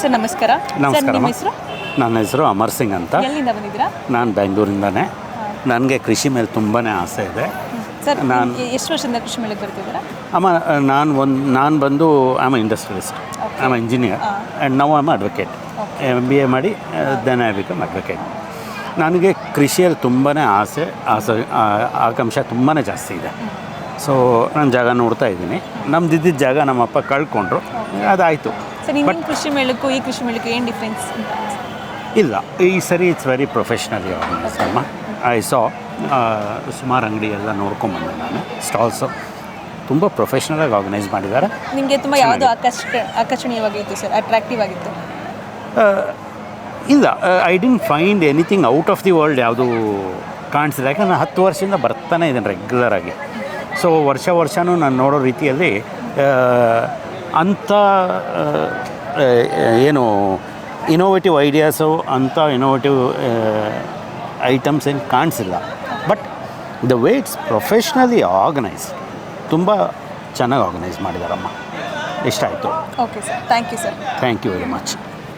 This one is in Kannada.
ಸರ್ ನಮಸ್ಕಾರ. ಸರ್ ನಮಸ್ಕಾರ ನಿಮ್ಮ ಹೆಸರು? ನನ್ನ ಹೆಸರು ಅಮರ್ ಸಿಂಗ್ ಅಂತ. ಎಲ್ಲಿಂದ ಬಂದಿದ್ದೀರಾ? ನಾನು ಬೆಂಗಳೂರಿಂದನೇ ನನಗೆ ಕೃಷಿ ಮೇಲೆ ತುಂಬಾ ಆಸೆ ಇದೆ. ಸರ್ ನಾನ್- ನಿಮ್ಗೆ ಎಷ್ಟು ವರ್ಷದಿಂದ ಕೃಷಿ ಮೇಳಕ್ಕೆ ಬರ್ತಿದ್ದೀರಾ? ಅಮ್ಮ ನಾನು ಒಂದು ನಾನು ಬಂದು am industrialist am engineer and ನಾವು am advocate M B A ಮಾಡಿ ದೆನ್ ಐ ಬಿಕಮ್ ಅಡ್ವೊಕೇಟ್ ನನಗೆ ಕೃಷಿಯಲ್ಲಿ ತುಂಬಾ ಆಸೆ ಆಸೆ ಆ- ಆಕಾಂಕ್ಷ ತುಂಬಾ ಜಾಸ್ತಿ ಇದೆ. ಸೊ ನಾನು ಜಾಗ ನೋಡ್ತಾ ಇದ್ದೀನಿ. ನಮ್ದಿದ್ದಿದ್ದ ಜಾಗ ನಮ್ಮಪ್ಪ ಕಳ್ಕೊಂಡ್ರು. ಅದಾಯಿತು. ಸರ್ ಇನ್ನೊಂದು ಕೃಷಿ ಮೇಳಕ್ಕೂ ಈ ಕೃಷಿ ಮೇಳಕ್ಕೂ ಏನು ಡಿಫ್ರೆನ್ಸ್ ಇಲ್ಲ ಈ ಸರಿ ಇಟ್ಸ್ ವೆರಿ ಪ್ರೊಫೆಷ್ನಲಿ ಅಮ್ಮ ಐ ಸಾ ಸುಮಾರು ಅಂಗಡಿ ಎಲ್ಲ ನೋಡ್ಕೊಂಬಂದೆ ನಾನು. ಸ್ಟಾಲ್ಸು ತುಂಬ ಪ್ರೊಫೆಷ್ನಲಾಗಿ ಆರ್ಗನೈಸ್ ಮಾಡಿದ್ದಾರೆ. ನಿಮಗೆ ತುಂಬ ಯಾವುದು ಆಕರ್ಷ ಆಕರ್ಷಣೀಯವಾಗಿತ್ತು ಸರ್ ಅಟ್ರಾಕ್ಟಿವ್ ಆಗಿತ್ತು? ಇಲ್ಲ I didn't find anything out of the world ಯಾವುದು ಕಾಣಿಸಿದೆ ಯಾಕಂದ್ರೆ ನಾನು ಹತ್ತು ವರ್ಷದಿಂದ ಬರ್ತಾನೆ ಇದ್ದೀನಿ ರೆಗ್ಯುಲರಾಗಿ ಸೊ ವರ್ಷ ವರ್ಷವೂ ನಾನು ನೋಡೋ ರೀತಿಯಲ್ಲಿ ಅಂಥ ಏನು ಇನೋವೇಟಿವ್ ಐಡಿಯಾಸು ಅಂಥ ಇನೋವೇಟಿವ್ ಐಟಮ್ಸ್ ಏನು ಕಾಣಿಸಿಲ್ಲ. But the way it's professionally organise ತುಂಬ ಚೆನ್ನಾಗಿ ಆರ್ಗನೈಸ್ ಮಾಡಿದಾರಮ್ಮ. ಇಷ್ಟ ಆಯಿತು okay sir thank you sir thank you very much